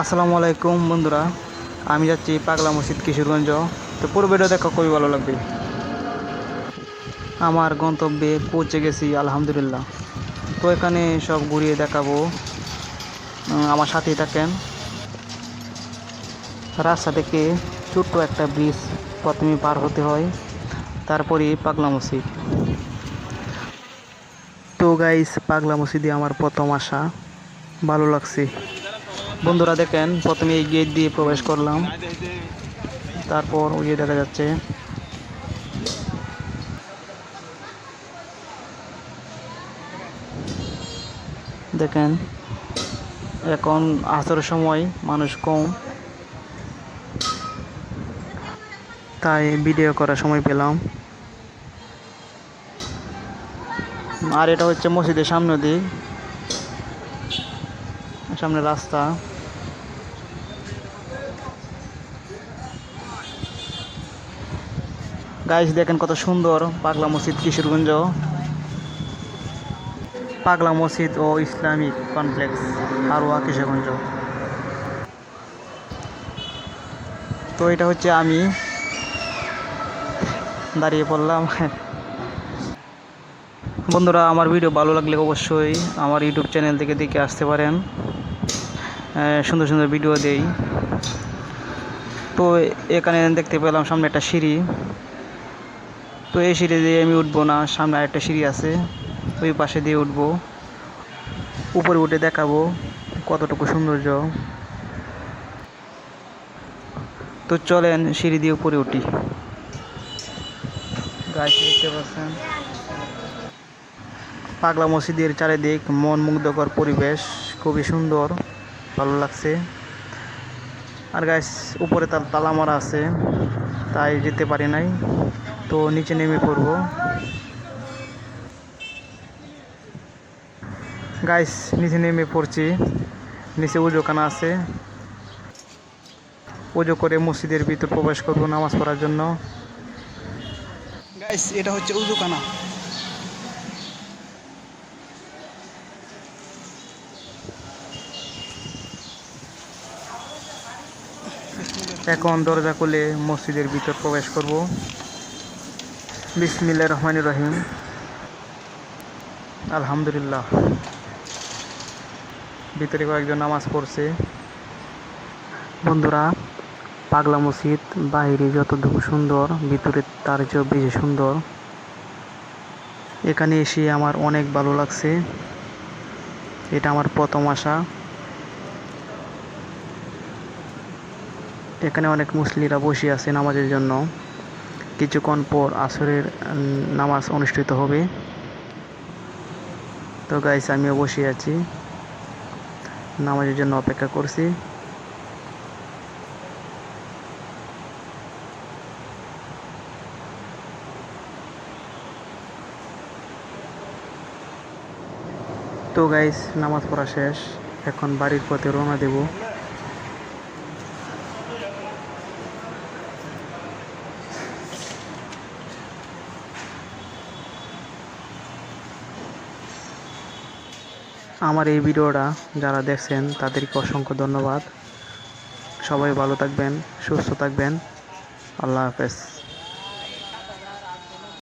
আসসালামু আলাইকুম বন্ধুরা, আমি যাচ্ছি পাগলা মসজিদ কিশোরগঞ্জ। তো পুরো ভিডিও দেখা, খুবই ভালো লাগবে। আমার গন্তব্যে পৌঁছে গেছি, আলহামদুলিল্লাহ। তো এখানে সব ঘুরিয়ে দেখাবো। আমার সাথেই থাকেন। রাস্তা থেকে ছোট্ট একটা ব্রিজ প্রথমে পার হতে হয়, তারপরে পাগলা মসজিদ। তো গাইস পাগলা মসজিদে আমার প্রথম আসা। ভালো লাগছে। বন্ধুরা দেখেন, প্রথমে এই গেট দিয়ে প্রবেশ করলাম। তারপর ওই দেখা যাচ্ছে। দেখেন, এখন আসরের সময়, মানুষ কম। তাই ভিডিও করার সময় পেলাম। আর এটা হচ্ছে মসজিদের সামনে দিক সামনে রাস্তা। গাইস দেখেন কত সুন্দর পাগলা মসজিদ, কিশোরগঞ্জ। পাগলা মসজিদ ও ইসলামিক কমপ্লেক্স, হারোয়া, কিশোরগঞ্জ। তো এটা হচ্ছে আমি দাঁড়িয়ে পড়লাম। বন্ধুরা, আমার ভিডিও ভালো লাগলে অবশ্যই আমার ইউটিউব চ্যানেল থেকে দেখে আসতে পারেন। সুন্দর সুন্দর ভিডিও দেই। তো এখানে দেখতে পেলাম সামনে একটা সিঁড়ি। তো এই সিঁড়ি দিয়ে আমি উঠবো না, সামনে আরেকটা সিঁড়ি আছে, ওই পাশে দিয়ে উঠবো। উপরে উঠে দেখাবো কতটুকু সৌন্দর্য। তো চলেন সিঁড়ি দিয়ে উপরে উঠি। গাছ দেখতে পাচ্ছেন? পাগলা মসজিদের চারিদিক মন মুগ্ধকর পরিবেশ, খুবই সুন্দর, ভালো লাগছে। আর গাছ উপরে তার তালা মারা আছে, তাই যেতে পারি নাই। তো নিচে নেমে পড়ব। গাইস নিচে নেমে পড়ছি। নিচে উজোখানা আছে। উজো করে মসজিদের ভিতর প্রবেশ করব নামাজ পড়ার জন্য। গাইস এটা হচ্ছে উজুখানা এখন দরজা খুলে মসজিদের ভিতর প্রবেশ করব। বিসমিল্লা রহমান রহিম। আলহামদুলিল্লাহ। ভিতরে কয়েকজন নামাজ পড়ছে। বন্ধুরা, পাগলা মসজিদ বাইরে যতটুকু সুন্দর, ভিতরে তার চেয়েও বেশি সুন্দর। এখানে এসে আমার অনেক ভালো লাগছে। এটা আমার প্রথম আসা। এখানে অনেক মুসলিরা বসে আছে নামাজের জন্য। কিছুক্ষণ পর আসরের নামাজ অনুষ্ঠিত হবে। তো গাইস আমিও বসে আছি। নামাজের জন্য অপেক্ষা করছি। তো গাইস নামাজ পড়া শেষ। এখন বাড়ির পথে রওনা দেবো। আমার এই ভিডিওটা যারা দেখছেন, তাদেরকে অসংখ্য ধন্যবাদ। সবাই ভালো থাকবেন, সুস্থ থাকবেন। আল্লাহ হাফেজ।